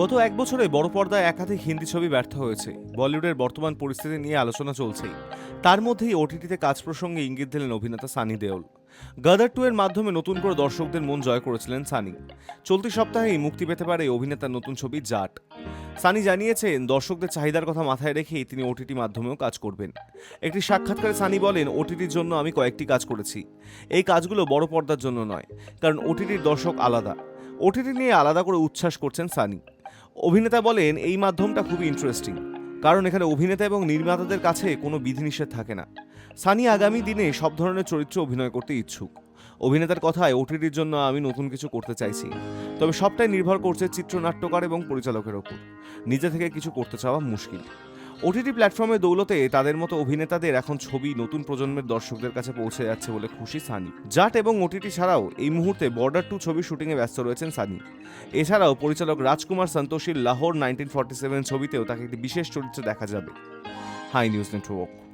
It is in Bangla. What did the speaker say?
গত এক বছরে বড় পর্দায় একাধিক হিন্দি ছবি ব্যর্থ হয়েছে। বলিউডের বর্তমান পরিস্থিতি নিয়ে আলোচনা চলছেই। তার মধ্যেই ওটিটিতে কাজ প্রসঙ্গে ইঙ্গিত দিলেন অভিনেতা সানি দেওল। গাদার টু এর মাধ্যমে নতুন করে দর্শকদের মন জয় করেছিলেন সানি। চলতি সপ্তাহেই মুক্তি পেতে পারে অভিনেতার নতুন ছবি জাট। সানি জানিয়েছেন, দর্শকদের চাহিদার কথা মাথায় রেখেই তিনি ওটিটি মাধ্যমেও কাজ করবেন। একটি সাক্ষাৎকারে সানি বলেন, ওটিটির জন্য আমি কয়েকটি কাজ করেছি। এই কাজগুলো বড় পর্দার জন্য নয়, কারণ ওটিটির দর্শক আলাদা। ওটিটি নিয়ে আলাদা করে উচ্ছ্বাস করছেন সানি। অভিনেতা বলেন, এই মাধ্যমটা খুবই ইন্টারেস্টিং কারণ এখানে অভিনেতা এবং নির্মাতাদের কাছে কোনো বিধিনিষেধ থাকে না। সানি আগামী দিনে সব ধরনের চরিত্র অভিনয় করতে ইচ্ছুক। অভিনেতার কথায় ওটিটির জন্য আমি নতুন কিছু করতে চাইছি। তবে সবটাই নির্ভর করছে চিত্রনাট্যকার এবং পরিচালকের ওপর। নিজে থেকে কিছু করতে চাওয়া মুশকিল। ওটিটি প্ল্যাটফর্মে দৌলতে তাদের মতো অভিনেতাদের এখন ছবি নতুন প্রজন্মের দর্শকদের কাছে পৌঁছে যাচ্ছে বলে খুশি সানি। জাট এবং ওটিটি ছাড়াও এই মুহূর্তে বর্ডার টু ছবি শুটিংয়ে ব্যস্ত রয়েছেন সানি। এছাড়াও পরিচালক রাজকুমার সন্তোষীর লাহোর নাইনটিন ফর্টি সেভেন ছবিতেও তাকে একটি বিশেষ চরিত্রে দেখা যাবে। Hi news network.